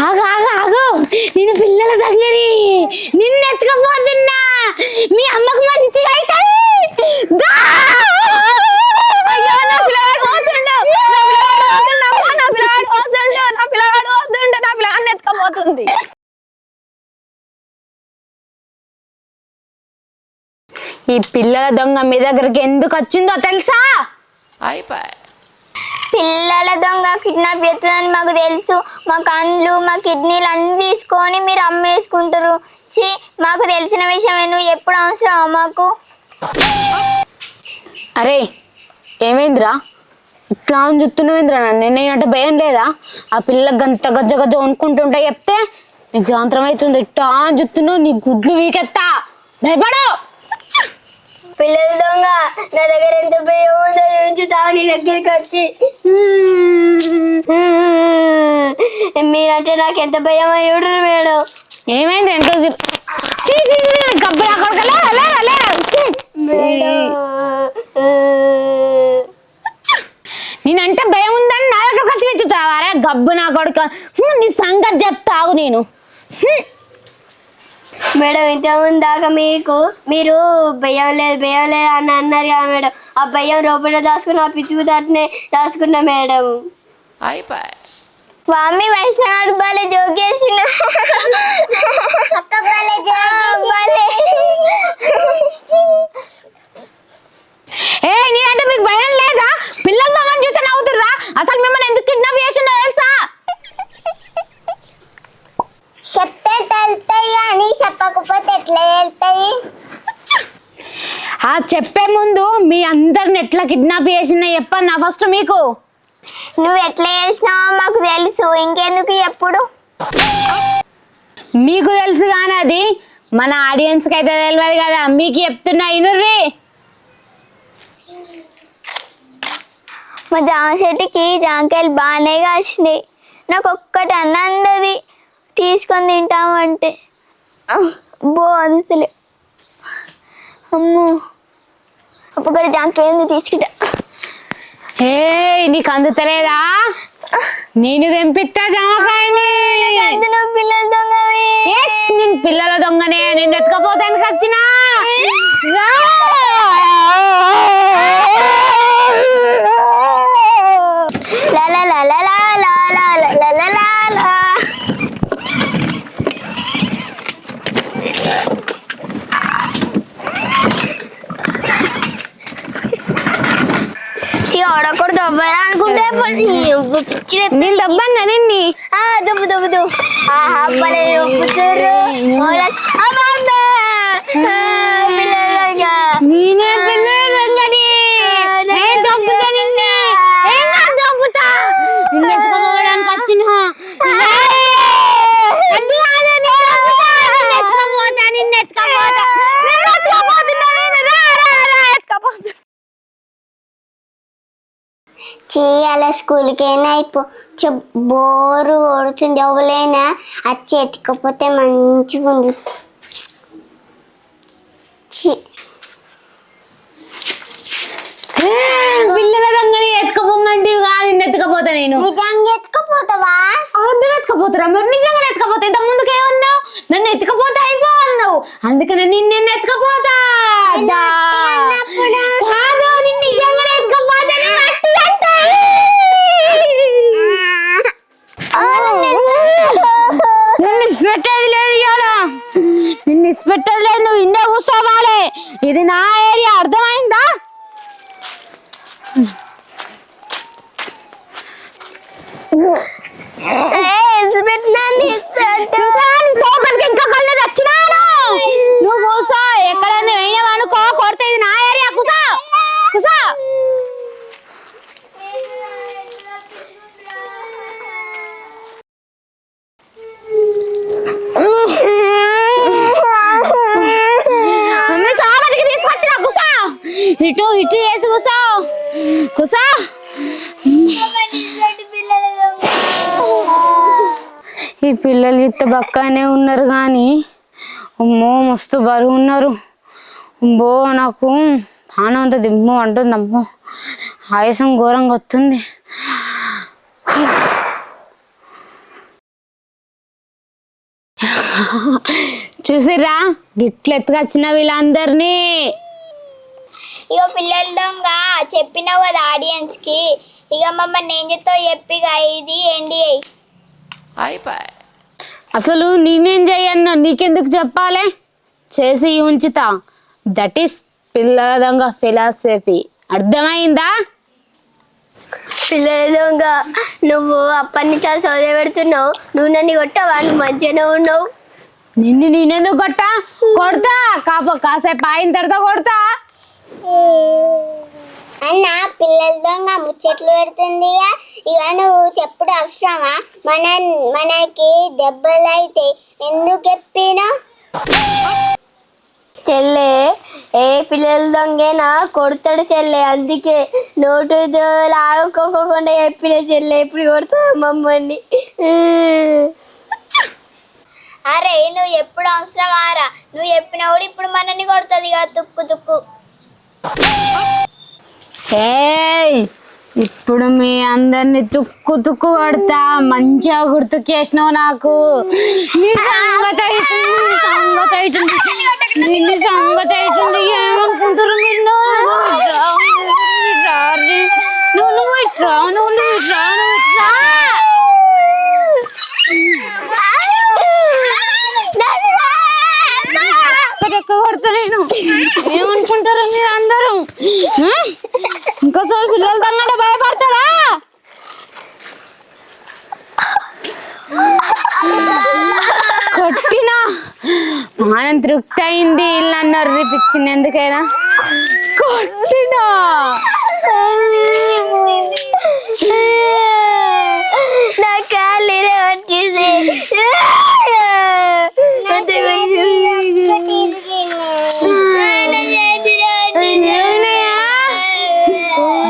ఆగు ఆగు ఆగు. నేను పిల్లల దగ్గరి. నిన్ను ఎత్తుకపోతున్నా మీ అమ్మకు మంచిగా ఈ పిల్లల దొంగ మీ దగ్గరికి ఎందుకు వచ్చిందో తెలుసా? అయిపోయి పిల్లల దొంగ కిడ్నాప్ చేస్తుందని మాకు తెలుసు. మా కండ్లు మా కిడ్నీలు అన్ని తీసుకొని మీరు అమ్మేసుకుంటారు చి మాకు తెలిసిన విషయం నువ్వు ఎప్పుడు అవసరం మాకు? అరే ఏమైందిరా? ఇట్లా అని చూస్తున్నావేంద్రా నన్ను? నేనంటే భయం లేదా? ఆ పిల్లకి గంత గజ్జ గజ్జ వణుకుంటుంటే చెప్తే నీకు జాంతరం అవుతుంది. ఇట్టా అని చూస్తున్నావు నీ గుడ్లు వీకెత్తా. భయపడు పిల్లల దొంగ నా దగ్గర ఎంత భయం ఉంచుతా నీ దగ్గరికి వచ్చి మీరంటే నాకు ఎంత భయం అయ్యుడు మేడం. ఏమైంది లేరా నేనంటే భయం ఉందని నా దగ్గరకు వచ్చి వెతుకుతావా? అరే గబ్బు నా కొడుక. నీ సంగతి చెప్తావు నేను. మేడం ఇంతకుముందు దాకా మీకు మీరు భయం లేదు భయం లేదు అని అన్నారు కదా మేడం. ఆ భయం లోపల దాచుకున్న ఆ పిచ్చుకు దాటినే దాచుకున్నా మేడం. మమ్మీ వైష్ణవ్ బాలే జోక్ చేసిన ఏ నేనంటే మీకు భయం లేదా? పిల్లల దొంగని చూస్తే నవ్వుతుర్రా? అసలు మిమ్మల్ని ఎందుకు కిడ్నాప్ చేసిండో తెలుసా చెప్తే తెలుతాయి అని చెప్పకపోతే ఎట్లా వెళ్తాయి ఆ చెప్పే ముందు మీ అందరిని ఎట్లా కిడ్నాప్ చేసిందో చెప్పన్నా ఫస్ట్ మీకు. నువ్వు ఎట్లా చేసినావో మాకు తెలుసు ఇంకెందుకు ఎప్పుడు? మీకు తెలుసు కానీ అది మన ఆడియన్స్కి అయితే తెలియదు కదా మీకు చెప్తున్నా ఇనుర్రి. మా జామ చెట్టుకి జామకాయలు బాగానే కాసినాయి. నాకు ఒక్కటి అన్నందది తీసుకొని తింటామంటే. బో అసలే అమ్మో జామకాయ ఉంది తీసుకుంటా. ఏ నీకు అందుతలేదా? నేను తెంపిస్తా జామకాయని. పిల్లల దొంగవి నేను పిల్లల దొంగనే నిన్ను ఎత్తుకపోతానికి వచ్చినా? barang aku dapat ni. Cerita ni tak banyak ni. ah tu betul betul. Ah, apa ni aku seru. Oh, lah. Apa? Ha, bila lagi? Ni ni apa ah. చేయాల స్కూల్కైనా? అయిపో చె- బోరు కొడుతుంది ఎవరైనా వచ్చి ఎత్తుకపోతే మంచిగా ఉంది పిల్లల ఎత్తుకపోమంటే ఎత్తుకపోతా నేను. నిజంగా ఎత్తుకపోతావా? వద్దు ఎత్తుకపోతురా? మరి నిజంగా ఎత్తుకపోతా? ఇంత ముందుకు ఏమన్నావు? నన్ను ఎత్తుకపోతా అయిపో అన్నావు. అందుకని నిన్ను నేను ఎత్తుకపోతా. కాదు నిన్ను నిజంగా ఎత్తుకపోతా నేను అట్టి అంటా. నిన్ను లేదు ఇవాళ నిన్ను ఇచ్చిపెట్టేది లేదు నువ్వు ఇన్నే కూర్చోవాలి. ఇది నా ఏరియా అర్థమైందా? లోపలికి ఇంకా కళ్ళు తెచ్చినాను నువ్వు కూసో ఎక్కడన్నా వేయడం అనుకో కొడితే ఇది నా ఏరియా కూసో కూసో మమ్మీ సోమరికి తీసుకొచ్చిన కూసో ఇటు ఇటు చేసి కూసా. కూసా. ఈ పిల్లలు ఇంత బక్కనే ఉన్నారు కానీ అమ్మో మస్తు బరువు ఉన్నారు. అమ్మో నాకు ప్రాణం అంత దిమ్ము అంటుంది అమ్మో. ఆయాసం ఘోరంగా వస్తుంది. చూసిర్రా? గిట్ల ఎత్తుకొచ్చిన వీళ్ళందరినీ. ఇక పిల్లల దొంగ చెప్పినావు కదా ఆడియన్స్కి ఇక మమ్మల్ని ఏం చెప్తావు చెప్పిగా ఇది ఏంటి అసలు నేనేం చెయ్యన్నా నీకెందుకు చెప్పాలి? చేసి ఉంచుతా. దట్ ఈస్ పిల్లల దొంగ ఫిలాసఫీ. అర్థమైందా? పిల్లల దొంగ నువ్వు అప్పటి నుంచి అలా చదివి పెడుతున్నావు. నువ్వు నన్ను కొట్టవా? నువ్వు మంచిగానే ఉన్నావు. నిన్ను నేనెందుకు కొట్టా? కొడతా. కాప కాసేపు అయిన తర్వాత కొడతా. అన్న పిల్లల దొంగ ముచ్చట్లు పెడుతుంది ఇక నువ్వు చెప్పుడు అవసరమా? మన మనకి దెబ్బలు అయితే ఎందుకు చెప్పినా? చెల్లె ఏ పిల్లల దొంగేనా కొడతాడు చెల్లె. అందుకే నోటు లాగకోకుండా చెప్పిన చెల్లె. ఎప్పుడు కొడతాడు మమ్మల్ని? అరే నువ్వు ఎప్పుడు అవసరం ఆరా నువ్వు చెప్పినప్పుడు ఇప్పుడు మనల్ని కొడుతుంది ఇక తుక్కు తుక్కు ఏయ్ ఇప్పుడు మీ అందరిని తుక్కు తుక్కు కొడతా. మంచిగా గుర్తుకేసినావు నాకు. నీ సంగతి అవుతుంది నీ సంగతి అవుతుంది నిన్ను సంగతి అవుతుంది ఏమనుకుంటారు నిన్ను? నువ్వు నువ్వు ఇట్రా నువ్వు నువ్వు ఇట్రా నువ్వు ఇట్రా. ఎక్క కొడతా నేను. ఏమనుకుంటారు మీరు అందరూ? ఇంకోసారి పిల్లలు తమ్మంటే భయపడతారా? కొట్టినా. మనం తృప్తి అయింది ఇల్లు అన్నారు రేపిచ్చింది ఎందుకైనా కొట్టినా. నా కాళ్ళు వచ్చింది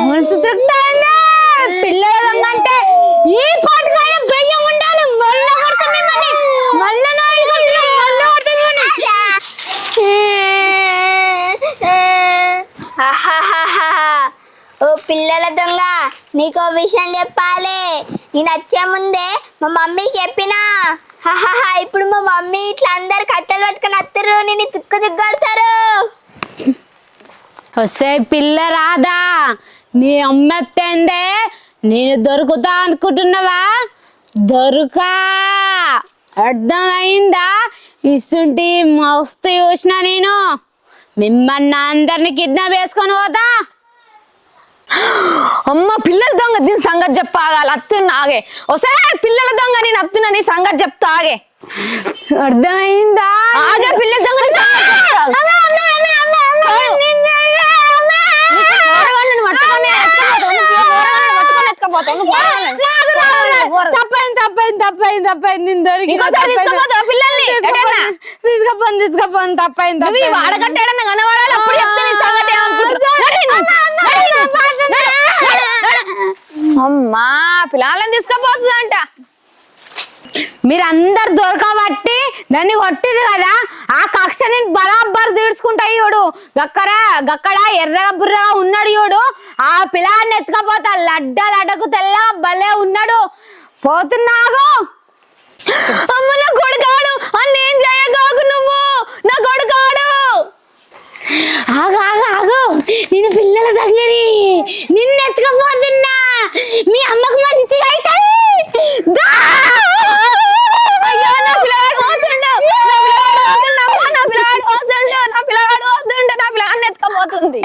మనసు తృప్తి అయిందా పిల్లల దొంగంటే ఈ పాటకాలం భయం ఉండాలి మళ్ళా కొడతా మిమ్మల్ని మళ్ళా నాయి కొడతా మళ్ళా కొడతా మిమ్మల్ని ఓ పిల్లల దొంగ నీకో విషయం చెప్పాలి. నేను వచ్చే ముందే మా మమ్మీకి చెప్పినా. హాహాహా ఇప్పుడు మా మమ్మీ ఇట్లా అందరు కట్టెలు పట్టుకుని వస్తారు నేను తిక్కు తుగ్గడతారు వస్తే పిల్ల రాదా నీ అమ్మెత్తందే నేను దొరుకుతా అనుకుంటున్నావా? దొరుకా. అర్థమైందా? ఇసుంటి మస్తు చూసిన నేను. మిమ్మల్ని అందరిని కిడ్నాప్ వేసుకొని పోతా అమ్మ పిల్లల దొంగ దీని సంగతి చెప్పాగాలి అత్తున్న ఆగే ఒకసారి పిల్లల దొంగ నేను అత్తున్న నీ సంగతి చెప్తా ఆగే అర్థమైందా ఆగే పిల్లల దొంగ. తప్పైంది తప్పైంది తప్పైంది తప్పైంది నేను దొరికి పిల్లల్ని? తీసుకపోను తీసుకపోను తప్పైంది. నువ్వు కనబడాలి? అప్పుడు చెప్తే నీ సంగతి. అమ్మా పిల్లల్ని తీసుకుపోతుందంట. మీరందరు దొరకబట్టి దాన్ని కొట్టిరు కదా ఆ కక్ష నేను బరాబర్ తీర్చుకుంటా చూడు గక్కర గక్కడ ఎర్రగా బుర్రగా ఉన్నాడు చూడు ఆ పిల్లాన్ని ఎత్తుకపోతా లడ్డ లడ్డకు తెల్ల భలే ఉన్నాడు. పోతున్నాగు. అమ్మ నా కొడుకాడు. అన్నేం నా కొడుకు ఆడు. ఆగు ఆగు ఆగు. నేను పిల్లల దగ్గరి. నిన్ను ఎత్తుకపోతున్నా. మీ అమ్మకు మంచిగా అయితే నా పిల్లవాడు వద్దుండు నా పిల్లవాడు వద్దుండు నా పిల్లవాడిని ఎత్తుకపోతుంది.